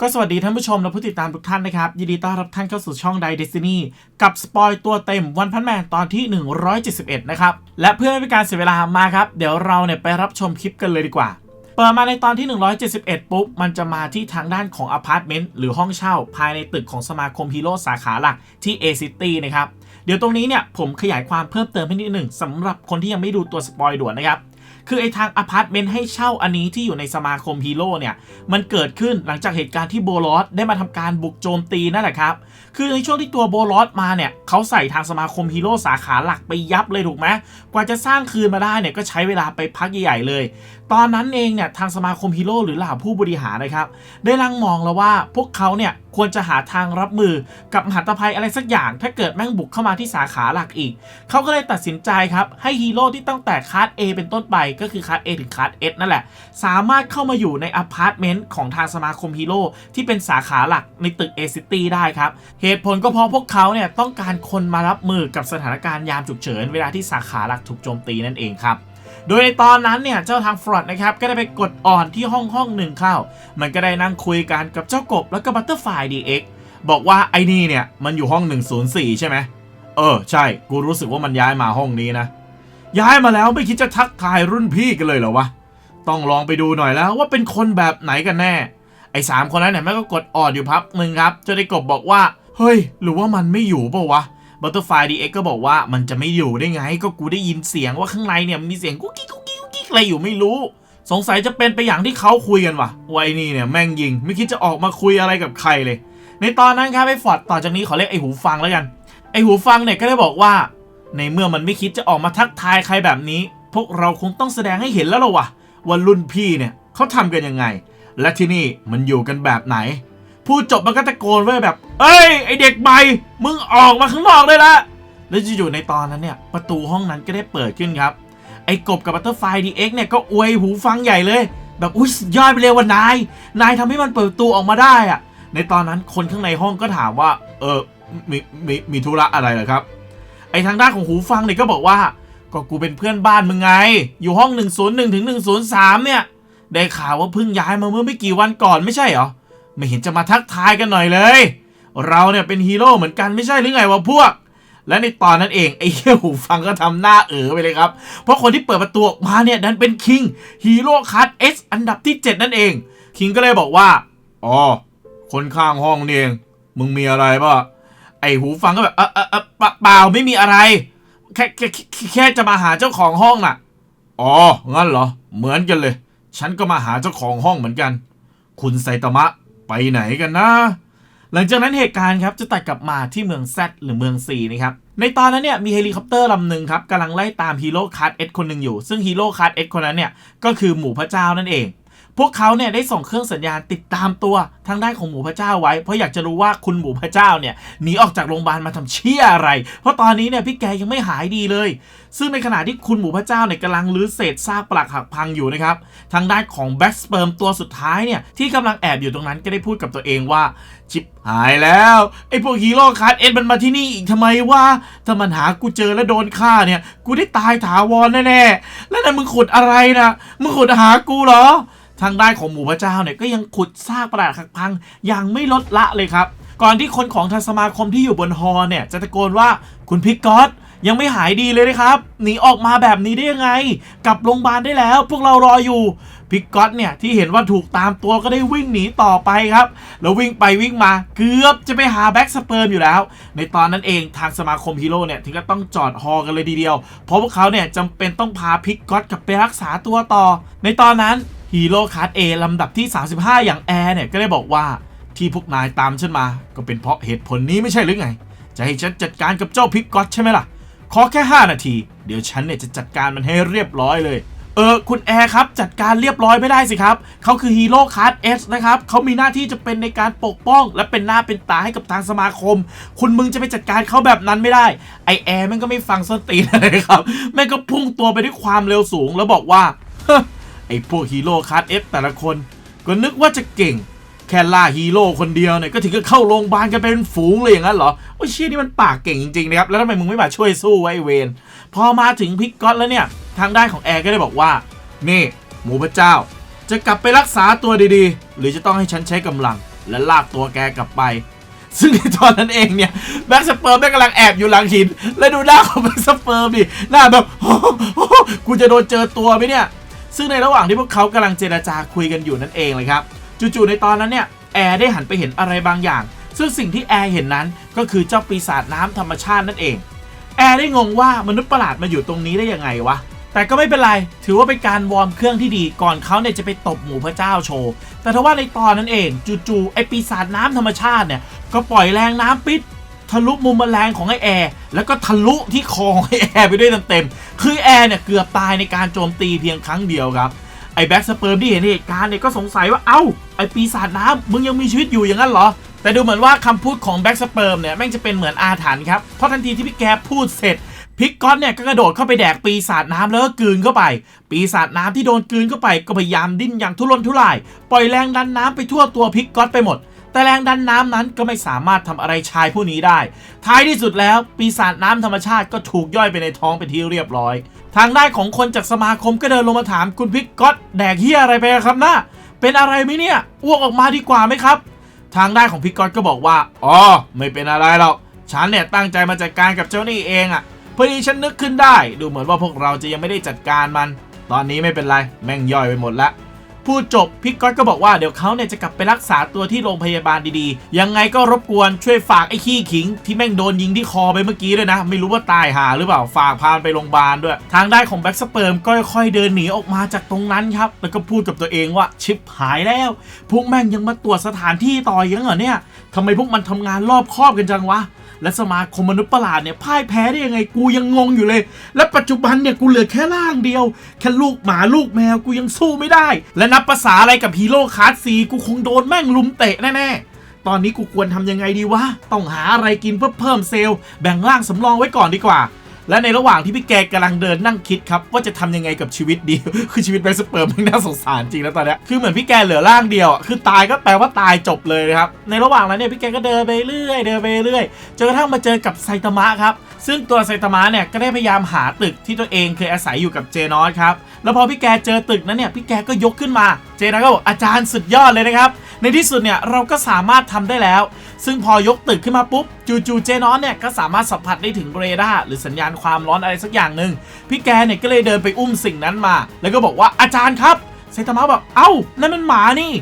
ก็สวัสดีท่านผู้ชมและผู้ติดตามทุกท่านนะครับ ยินดีต้อนรับท่านเข้าสู่ช่องไดเดซินี่กับสปอยตัวเต็มวันพันแมนตอนที่ 171 นะครับ และเพื่อไม่เป็นการเสียเวลามาครับ เดี๋ยวเราเนี่ยไปรับชมคลิปกันเลยดีกว่า เปิดมาในตอนที่ 171 ปุ๊บ มันจะมาที่ทางด้านของอพาร์ตเมนต์หรือห้องเช่า ภายในตึกของสมาคมฮีโร่สาขาหลักที่ A City นะครับเดี๋ยวตรงนี้เนี่ยผมขยายความเพิ่มเติมให้นิดหนึ่งสำหรับคนที่ยังไม่ดูตัวสปอยด่วนนะครับ คือไอ้ทางอพาร์ตเมนต์ให้เช่าอันนี้ที่อยู่ในสมาคมฮีโร่เนี่ย มันเกิดขึ้นหลังจากเหตุการณ์ที่โบลอสได้มาทำการบุกโจมตีนั่นแหละครับ คือในช่วงที่ตัวโบลอสมาเนี่ยเขาใส่ทางสมาคมฮีโร่สาขาหลักไปยับเลยถูกไหมกว่าจะสร้างคืนมาได้เนี่ยก็ใช้เวลาไปพักใหญ่ๆเลย ตอนนั้นเองเนี่ยทางสมาคมฮีโร่หรือเหล่าผู้บริหารนะครับได้ลังมองแล้วว่าพวกเขาเนี่ยควรจะหาทางรับมือกับมหันตภัยอะไรสักอย่าง ถ้าเกิดแม่งบุกเข้ามาที่สาขาหลักอีก เขาก็เลยตัดสินใจครับให้ฮีโร่ที่ตั้งแต่คลาส A เป็นต้นไปก็คือคลาส A ถึงคลาส S นั่นแหละ สามารถเข้ามาอยู่ในอพาร์ตเมนต์ของทางสมาคมฮีโร่ที่เป็นสาขาหลักในตึก A City ได้ครับ เหตุผลก็เพราะพวกเขาเนี่ยต้องการคนมารับมือกับสถานการณ์ยามฉุกเฉิน เวลาที่สาขาหลักถูกโจมตีนั่นเองครับโดยในตอนนั้นเนี่ยเจ้าทางฟรอดนะครับก็ได้ไปกดอ่อนที่ห้องห้องหนึ่งเข้า มันก็ได้นั่งคุยกันกับเจ้ากบแล้วก็บัตเตอร์ไฟดีเอ็กบอกว่าไอ้นี่เนี่ยมันอยู่ห้อง 104 ใช่ไหมเออ ใช่ กูรู้สึกว่ามันย้ายมาห้องนี้นะ ย้ายมาแล้วไม่คิดจะทักทายรุ่นพี่กันเลยเหรอวะ ต้องลองไปดูหน่อยแล้วว่าเป็นคนแบบไหนกันแน่ ไอ้สามคนนั้นเนี่ยแม่ก็กดออนอยู่พับหนึ่งครับจนไอ้กบบอกว่า เฮ้ย หรือว่ามันไม่อยู่ปล่าวะบัตเตอร์ไฟดีเอ็กก็บอกว่ามันจะไม่อยู่ได้ไง ก็กูได้ยินเสียงว่าข้างในเนี่ยมีเสียงกุ๊กกิ๊กกุ๊กกิ๊กกุ๊กกิ๊กอะไรอยู่ไม่รู้ สงสัยจะเป็นไปอย่างที่เขาคุยกันว่ะว่าไอ้นี่เนี่ยแม่งยิง ไม่คิดจะออกมาคุยอะไรกับใครเลย ในตอนนั้นครับไอ้ฟอร์ดต่อจากนี้ขอเรียกไอ้หูฟังแล้วกันไอ้หูฟังเนี่ยก็ได้บอกว่า ในเมื่อมันไม่คิดจะออกมาทักทายใครแบบนี้ พวกเราคงต้องแสดงให้เห็นแล้วล่ะวะว่ารุ่นพี่เนี่ยเขาทำกันยังไง และที่นี่มันอยู่กันแบบไหน พูดจบมันก็ตะโกนไว้แบบ เอ้ย ไอเด็กใหม่ มึงออกมาข้างนอกได้ละแล้วอยู่ๆในตอนนั้นเนี่ยประตูห้องนั้นก็ได้เปิดขึ้นครับ ไอกบกับบัตเตอร์ไฟดีเอ็กเนี่ยก็อวยหูฟังใหญ่เลย แบบอุ้ยยอดไปเลยว่านาย นายทำให้มันเปิดประตูออกมาได้อะในตอนนั้นคนข้างในห้องก็ถามว่า เออมีมีมีธุระอะไรเหรอครับ ไอ้ทางด้านของหูฟังเนี่ยก็บอกว่า ก็กูเป็นเพื่อนบ้านมึงไง อยู่ห้อง 101ถึง103 เนี่ย ได้ข่าวว่าเพิ่งย้ายมาเมื่อไม่กี่วันก่อนไม่ใช่เหรอ ไม่เห็นจะมาทักทายกันหน่อยเลย เราเนี่ยเป็นฮีโร่เหมือนกันไม่ใช่หรือไงวะพวก และในตอนนั้นเองไอ้เหี้ยหูฟังก็ทำหน้าเอ๋อไปเลยครับ เพราะคนที่เปิดประตูออกมาเนี่ยดันเป็นคิงฮีโร่คัสเอสอันดับที่ 7 นั่นเอง คิงก็เลยบอกว่า อ๋อ คนข้างห้องนี่เองมึงมีอะไรป่ะไอหูฟังก็แบบเออเออ เปล่าไม่มีอะไร แค่แค่แค่จะมาหาเจ้าของห้องน่ะ อ๋อ งั้นเหรอ เหมือนกันเลย ฉันก็มาหาเจ้าของห้องเหมือนกัน คุณไซตามะไปไหนกันนะ หลังจากนั้นเหตุการณ์ครับจะตัดกลับมาที่เมือง Z หรือเมือง C นะครับ ในตอนนั้นเนี่ยมีเฮลิคอปเตอร์ลำหนึ่งครับกำลังไล่ตามฮีโร่คัสเอสคนหนึ่งอยู่ ซึ่งฮีโร่คัสเอสคนนั้นเนี่ยก็คือหมู่พระเจ้านั่นเอง พวกเขาเนี่ยได้ส่งเครื่องสัญญาณติดตามตัวทางด้านของหมูพระเจ้าไว้ เพราะอยากจะรู้ว่าคุณหมูพระเจ้าเนี่ยหนีออกจากโรงพยาบาลมาทำเชี่ยอะไร เพราะตอนนี้เนี่ยพี่แกยังไม่หายดีเลย ซึ่งในขณะที่คุณหมูพระเจ้าเนี่ยกำลังลื้อเศษซากปลักหักพังอยู่นะครับทางด้านของแบ็กสเปิร์มตัวสุดท้ายเนี่ยที่กำลังแอบอยู่ตรงนั้นก็ได้พูดกับตัวเองว่าชิบหายแล้วไอ้พวกฮีโร่คาร์ดเอ็นมันมาที่นี่อีกทำไมวะถ้ามันหากูเจอแล้วโดนฆ่าเนี่ย กูได้ตายถาวรแน่ๆแล้วนั่นมึงขุดอะไรนะมึงขุดหากูเหรอ ทางด้านของหมู่พระเจ้าเนี่ยก็ยังขุดซากปราดหักพังอย่างไม่ลดละเลยครับ ก่อนที่คนของทางสมาคมที่อยู่บนฮอเนี่ยจะตะโกนว่าคุณพิกกอตยังไม่หายดีเลยนะครับ หนีออกมาแบบนี้ได้ยังไง กลับโรงพยาบาลได้แล้ว พวกเรารออยู่พิกกอตเนี่ยที่เห็นว่าถูกตามตัวก็ได้วิ่งหนีต่อไปครับ แล้ววิ่งไปวิ่งมาเกือบจะไปหาแบ็กสเปิร์มอยู่แล้ว ในตอนนั้นเองทางสมาคมฮีโร่เนี่ยถึงก็ต้องจอดฮอกันเลยทีเดียว เพราะพวกเขาเนี่ยจำเป็นต้องพาพิกกอตกลับไปรักษาตัวต่อ ในตอนนั้น ฮีโร่คาร์ดเอลำดับที่ 35 อย่างแอร์เนี่ยก็ได้บอกว่าที่พวกนายตามฉันมา ก็เป็นเพราะเหตุผลนี้ไม่ใช่หรือไง จะให้ฉันจัดการกับเจ้าพิกกอตใช่ไหมล่ะ ขอแค่ 5 นาที เดี๋ยวฉันเนี่ยจะจัดการมันให้เรียบร้อยเลย เออคุณแอร์ครับจัดการเรียบร้อยไม่ได้สิครับ เขาคือฮีโร่คาร์ดเอสนะครับเขามีหน้าที่จะเป็นในการปกป้อง และเป็นหน้าเป็นตาให้กับทางสมาคม คุณมึงจะไปจัดการเขาแบบนั้นไม่ได้ ไอแอร์แม่งก็ไม่ฟังส้นตีนเลยครับแม่งก็พุ่งตัวไปด้วยความเร็วสูงแล้วบอกว่า ไอ้พวกฮีโร่คาร์ดเอสแต่ละคน ก็นึกว่าจะเก่ง แค่ล่าฮีโร่คนเดียวเนี่ยก็ถึงกับเข้าโรงพยาบาลกันเป็นฝูงเลยอย่างนั้นเหรอโอ้ยเชี่ยนี่มันปากเก่งจริงๆนะครับแล้วทำไมมึงไม่มาช่วยสู้ไว้เวนพอมาถึงพิกก็อตแล้วเนี่ยทางด้านของแอร์ก็ได้บอกว่านี่หมูพระเจ้า จะกลับไปรักษาตัวดีๆ หรือจะต้องให้ฉันใช้กำลัง และลากตัวแกกลับไป ซึ่งในตอนนั้นเองเนี่ยแบ็กสเปิร์มแม่กำลังแอบอยู่หลังหิน และดูหน้าของแบ็กสเปิร์มดิหน้าแบบกูจะโดนเจอตัวไหมเนี่ย ซึ่งในระหว่างที่พวกเขากำลังเจรจาคุยกันอยู่นั่นเองเลยครับ จู่ๆในตอนนั้นเนี่ยแอร์ได้หันไปเห็นอะไรบางอย่าง ซึ่งสิ่งที่แอร์เห็นนั้นก็คือเจ้าปีศาจน้ำธรรมชาตินั่นเอง แอร์ได้งงว่ามนุษย์ประหลาดมาอยู่ตรงนี้ได้ยังไงวะ แต่ก็ไม่เป็นไร ถือว่าเป็นการวอร์มเครื่องที่ดี ก่อนเขาเนี่ยจะไปตบหมูพระเจ้าโชว์ แต่ทว่าในตอนนั้นเองจู่ๆไอปีศาจน้ำธรรมชาติเนี่ยก็ปล่อยแรงน้ำปิดทะลุมุมแมลงของไอแอร์แล้วก็ทะลุที่คอของไอแอร์ไปด้วยเต็ม คือแอร์เนี่ยเกือบตายในการโจมตีเพียงครั้งเดียวครับ ไอ้แบ็กสเปิร์มที่เห็นเหตุการณ์เนี่ยก็สงสัยว่าเอ้าไอ้ปีศาจน้ำมึงยังมีชีวิตอยู่อย่างนั้นเหรอ แต่ดูเหมือนว่าคำพูดของแบ็กสเปิร์มเนี่ยแม่งจะเป็นเหมือนอาถรรพ์ครับ เพราะทันทีที่พี่แกพูดเสร็จพิกก๊อตเนี่ยก็กระโดดเข้าไปแดกปีศาจน้ำแล้วก็กลืนเข้าไป ปีศาจน้ำที่โดนกลืนเข้าไปก็พยายามดิ้นอย่างทุรนทุราย ปล่อยแรงดันน้ำไปทั่วตัวพิกก๊อตไปหมด แต่แรงดันน้ำนั้นก็ไม่สามารถทำอะไรชายผู้นี้ได้ ท้ายที่สุดแล้วปีศาจน้ำธรรมชาติก็ถูกย่อยไปในท้องเป็นที่เรียบร้อย ทางด้านของคนจากสมาคมก็เดินลงมาถามคุณพิกก๊อตแดกเฮียอะไรไปครับนะเป็นอะไรไหมเนี่ยอ้วกออกมาดีกว่าไหมครับ ทางด้านของพิกก๊อตก็บอกว่าอ๋อไม่เป็นอะไรหรอกฉันเนี่ยตั้งใจมาจัดการกับเจ้านี่เองอะ่ะพอดีฉันนึกขึ้นได้ ดูเหมือนว่าพวกเราจะยังไม่ได้จัดการมัน ตอนนี้ไม่เป็นไร แม่งย่อยไปหมดละ พูดจบพิกก๊อตก็บอกว่าเดี๋ยวเขาเนี่ยจะกลับไปรักษาตัวที่โรงพยาบาลดีๆ ยังไงก็รบกวนช่วยฝากไอ้ขี้ขิง ที่แม่งโดนยิงที่คอไปเมื่อกี้ด้วยนะ ไม่รู้ว่าตายหาหรือเปล่าฝากพาไปโรงพยาบาลด้วย ทางด้านของแบ็กสเปิร์มก็ค่อยๆเดินหนีออกมาจากตรงนั้นครับ แล้วก็พูดกับตัวเองว่าชิปหายแล้ว พวกแม่งยังมาตรวจสถานที่ต่อยังเหรอเนี่ยทำไมพวกมันทำงานรอบคอบกันจังวะ และสมาคมมนุษย์ประหลาดเนี่ยพ่ายแพ้ได้ยังไงกูยังงงอยู่เลย และปัจจุบันเนี่ยกูเหลือแค่ร่างเดียว แค่ลูกหมาลูกแมวกูยังสู้ไม่ได้ และนับภาษาอะไรกับฮีโร่คาร์ดซีกูคงโดนแม่งลุมเตะแน่ๆตอนนี้กูควรทำยังไงดีวะต้องหาอะไรกินเพื่อเพิ่มเซลล์แบ่งร่างสำรองไว้ก่อนดีกว่า และในระหว่างที่พี่แกกำลังเดินนั่งคิดครับ ว่าจะทำยังไงกับชีวิตดี คือชีวิตแบ็กสเปิร์มมันน่าสงสารจริงแล้วตอนนี้คือเหมือนพี่แกเหลือร่างเดียวคือตายก็แปลว่าตายจบเลยนะครับ ในระหว่างนั้นเนี่ยพี่แกก็เดินไปเรื่อยเดินไปเรื่อยจนกระทั่งมาเจอกับไซตามะครับ ซึ่งตัวไซตามะเนี่ยก็ได้พยายามหาตึกที่ตัวเองเคยอาศัยอยู่กับเจนอสครับแล้วพอพี่แกเจอตึกนั้นเนี่ยพี่แกก็ยกขึ้นมาเจนอสก็บอกอาจารย์สุดยอดเลยนะครับ ในที่สุดเนี่ยเราก็สามารถทำได้แล้ว ซึ่งพอยกตึกขึ้นมาปุ๊บ จู่ๆเจนอสเนี่ยก็สามารถสัมผัสได้ถึงเรดาร์หรือสัญญาณความร้อนอะไรสักอย่างหนึ่งพี่แกเนี่ยก็เลยเดินไปอุ้มสิ่งนั้นมา แล้วก็บอกว่าอาจารย์ครับไซตามะบอกเอ้านั่นมันหมานี่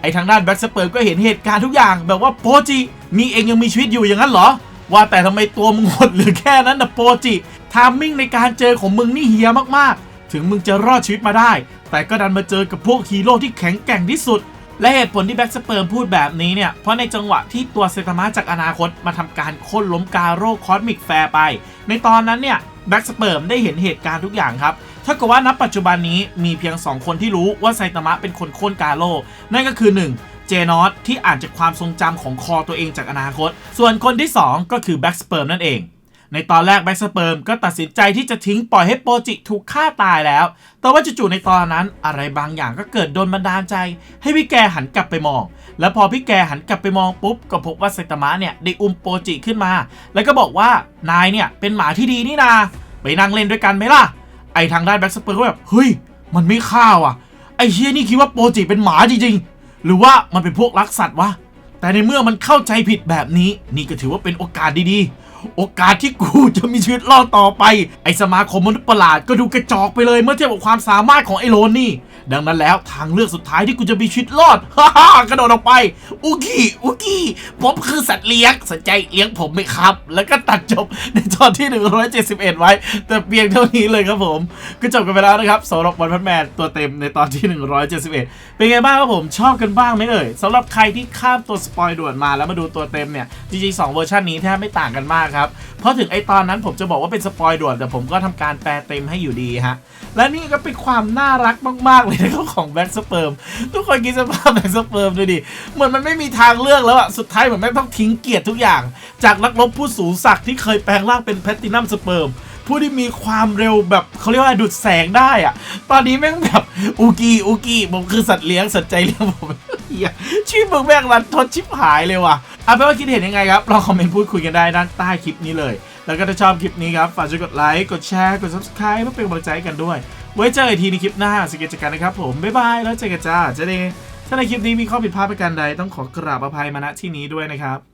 ไอทางด้านแบ็กสเปิร์ก็เห็นเหตุการณ์ทุกอย่างแบบว่าโปจิมีเองยังมีชีวิตอยู่อย่างนั้นเหรอ ว่าแต่ทำไมตัวมึงหดหรือแค่นั้นนะโปจิทามมิ่งในการเจอของมึงนี่เฮียมากๆ ถึงมึงจะรอดชีวิตมาได้ แต่ก็ดันมาเจอกับพวกฮีโร่ที่แข็งแกร่งที่สุด และเหตุผลที่แบ็กสเปิร์มพูดแบบนี้เนี่ย เพราะในจังหวะที่ตัวเซตามะจากอนาคตมาทำการโค่นล้มกาโร่คอสมิกแฟร์ไป ในตอนนั้นเนี่ยแบ็กสเปิร์มได้เห็นเหตุการณ์ทุกอย่างครับถ้ากับว่าณปัจจุบันนี้มีเพียง 2 คนที่รู้ว่าไซตามะเป็นคนโค่นกาโร่นั่นก็คือ 1 เจนอสที่อ่านจากความทรงจำของคอตัวเองจากอนาคต ส่วนคนที่ 2 ก็คือแบ็กสเปิร์มนั่นเอง ในตอนแรกแบ็กสเปิร์มก็ตัดสินใจที่จะทิ้งปล่อยให้โปจิถูกฆ่าตายแล้ว แต่ว่าจู่ๆในตอนนั้นอะไรบางอย่างก็เกิดโดนบันดาลใจ ให้พี่แกหันกลับไปมอง แล้วพอพี่แกหันกลับไปมองปุ๊บ ก็พบว่าไซตามะเนี่ยได้อุ้มโปจิขึ้นมา แล้วก็บอกว่านายเนี่ยเป็นหมาที่ดีนี่นา ไปนั่งเล่นด้วยกันไหมล่ะ ไอทางด้านแบ็กสเปิร์มก็แบบเฮ้ย มันไม่ข้าว่ะ ไอเฮียนี่คิดว่าโปจิเป็นหมาจริงๆ หรือว่ามันเป็นพวกรักสัตว์วะแต่ในเมื่อมันเข้าใจผิดแบบนี้ นี่ก็ถือว่าเป็นโอกาสดีๆ โอกาสที่กูจะมีชีวิตรอดต่อไป ไอสมาคมมนุษย์ประหลาดก็ดูกระจอกไปเลยเมื่อเทียบกับความสามารถของไอโลนนี่ ดังนั้นแล้วทางเลือกสุดท้ายที่กูจะมีชีวิตรอด ฮ่าฮ่ากระโดดออกไป อุกี้อุกี้ผมคือสัตว์เลี้ยงสนใจเลี้ยงผมไหมครับ แล้วก็ตัดจบในตอนที่ 171 ไว้ แต่เพียงเท่านี้เลยครับผม ก็จบกันไปแล้วนะครับสำหรับวันพันแมนตัวเต็มในตอนที่ 171 เป็นไงบ้างครับผมชอบกันบ้างไหมเอ่ยสำหรับใครที่ข้ามตัวสปอยด่วนมาแล้วมาดูตัวเต็มเนี่ยจริงๆ2เวอร์ชันนี้แทบไม่ต่างกันมากครับ เพราะถึงไอตอนนั้นผมจะบอกว่าเป็นสปอยด่วนแต่ผมก็ทำการแปลเต็มให้อยู่ดีฮะ และนี่ก็เป็นความน่ารักมาก ๆ เลยนะครับของแบ็กสเปิร์มทุกคนคิดสภาพแบ็กสเปิร์มดูดิ เหมือนมันไม่มีทางเลือกแล้วอะสุดท้ายเหมือนแม่ต้องทิ้งเกียรติทุกอย่าง จากนักรบผู้สูงศักดิ์ที่เคยแปลงร่างเป็นแพลตตินัมสเปิร์มผู้ที่มีความเร็วแบบเขาเรียกว่าดูดแสงได้อะตอนนี้แม่งแบบอูกีอูกีผมคือสัตว์เลี้ยงสนใจเลี้ยงผมเหี้ยชื่อมึงแม่งรันทดชิบหายเลยว่ะ เอาเป็นว่าคิดเห็นยังไงครับลองคอมเมนต์พูดคุยกันได้ด้านใต้คลิปนี้เลย แล้วก็ถ้าชอบคลิปนี้ครับฝากช่วยกดไลค์กดแชร์กด subscribe เพื่อเป็นกำลังใจกันด้วย ไว้เจอกันอีกทีในคลิปหน้าสเกตจักรนะครับผมบ๊ายบายแล้วเจอกันจ้าเจเดถ้าในคลิปนี้มีข้อผิดพลาดประการใดต้องขอกราบอภัยมาณที่นี้ด้วยนะครับ